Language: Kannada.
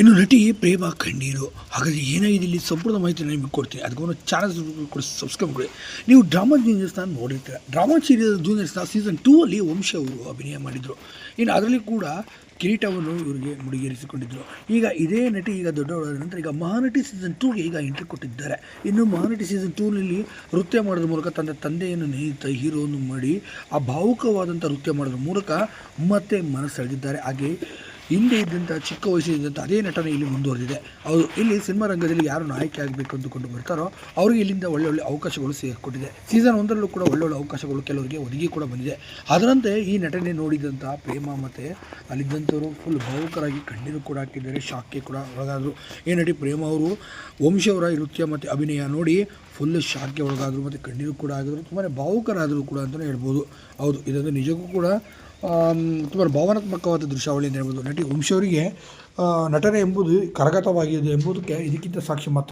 ಇನ್ನು ನಟಿ ಪ್ರೇಮ ಕಣ್ಣೀರು ಹಾಗಾದರೆ ಏನಾಗಿದೆ ಇಲ್ಲಿ ಸಂಪೂರ್ಣ ಮಾಹಿತಿ ನಿಮಗೆ ಕೊಡ್ತೀನಿ. ಅದಕ್ಕೊಂದು ಚಾನಲ್ ಕೂಡ ಸಬ್ಸ್ಕ್ರೈಬ್ ಮಾಡಿ ನೀವು ಡ್ರಾಮಾ ಜೂನಿಯರ್ಸ್ನ ನೋಡಿರ್ತೀರ. ಡ್ರಾಮಾ ಸೀರಿಯಲ್ ಜೂನಿಯರ್ಸ್ನ ಸೀಸನ್ ಟೂ ಅಲ್ಲಿ ವಂಶ ಅವರು ಅಭಿನಯ ಮಾಡಿದರು. ಇನ್ನು ಅದರಲ್ಲಿ ಕೂಡ ಕಿರೀಟವನ್ನು ಇವರಿಗೆ ಮುಡಿಗೇರಿಸಿಕೊಂಡಿದ್ದರು ಈಗ ಇದೇ ನಟಿ ಈಗ ದೊಡ್ಡವರಾದ ನಂತರ ಈಗ ಮಹಾನಟಿ ಸೀಸನ್ ಟೂಗೆ ಈಗ ಎಂಟ್ರಿ ಕೊಟ್ಟಿದ್ದಾರೆ. ಇನ್ನು ಮಹಾನಟಿ ಸೀಸನ್ ಟೂನಲ್ಲಿ ನೃತ್ಯ ಮಾಡೋದ್ರ ಮೂಲಕ ತನ್ನ ತಂದೆಯನ್ನು ನೇಯುತ್ತ ಹೀರೋವನ್ನು ಮಾಡಿ ಆ ಭಾವುಕವಾದಂಥ ನೃತ್ಯ ಮಾಡೋದ್ರ ಮೂಲಕ ಮತ್ತೆ ಮನಸ್ಸೆಳೆದಿದ್ದಾರೆ ಹಾಗೆ ಹಿಂದೆ ಇದ್ದಂಥ ಚಿಕ್ಕ ವಯಸ್ಸಿದ್ದಂಥ ಅದೇ ನಟನೆ ಇಲ್ಲಿ ಮುಂದುವರೆದಿದೆ. ಅವರು ಇಲ್ಲಿ ಸಿನಿಮಾ ರಂಗದಲ್ಲಿ ಯಾರು ನಾಯಕಿ ಆಗಬೇಕು ಅಂದುಕೊಂಡು ಬರ್ತಾರೋ, ಅವರಿಗೆ ಇಲ್ಲಿಂದ ಒಳ್ಳೊಳ್ಳೆ ಒಳ್ಳೆ ಅವಕಾಶಗಳು ಸೇರಿಕೊಟ್ಟಿದೆ ಸೀಸನ್ ಒಂದರಲ್ಲೂ ಕೂಡ ಒಳ್ಳೊಳ್ಳೆ ಅವಕಾಶಗಳು ಕೆಲವರಿಗೆ ಒದಗಿ ಕೂಡ ಬಂದಿದೆ. ಅದರಂತೆ ಈ ನಟನೆ ನೋಡಿದಂಥ ಪ್ರೇಮ ಮತ್ತು ಅಲ್ಲಿದ್ದಂಥವರು ಫುಲ್ ಭಾವುಕರಾಗಿ ಕಣ್ಣೀರು ಕೂಡ ಹಾಕಿದ್ದಾರೆ ಶಾಕ್ಗೆ ಕೂಡ ಒಳಗಾದರು. ಈ ನಟಿ ಪ್ರೇಮ ಅವರು ವಂಶವರ ಅವರ ನೃತ್ಯ ಮತ್ತು ಅಭಿನಯ ನೋಡಿ ಫುಲ್ ಶಾಕ್ಗೆ ಒಳಗಾದರು ಮತ್ತು ಕಣ್ಣೀರು ಕೂಡ ಆಗಿದ್ರು ತುಂಬಾ ಭಾವುಕರಾದರು ಕೂಡ ಅಂತಲೇ ಹೇಳ್ಬೋದು. ಹೌದು, ಇದೊಂದು ನಿಜಕ್ಕೂ ಕೂಡ ತುಂಬ ಭಾವನಾತ್ಮಕವಾದ ದೃಶ್ಯಾವಳಿ ಅಂತ ಹೇಳ್ಬೋದು. ನಟಿ ವಂಶವರಿಗೆ ನಟನೆ ಎಂಬುದು ಕರಗತವಾಗಿದೆ ಎಂಬುದಕ್ಕೆ ಇದಕ್ಕಿಂತ ಸಾಕ್ಷಿ ಮಾತ್ರ.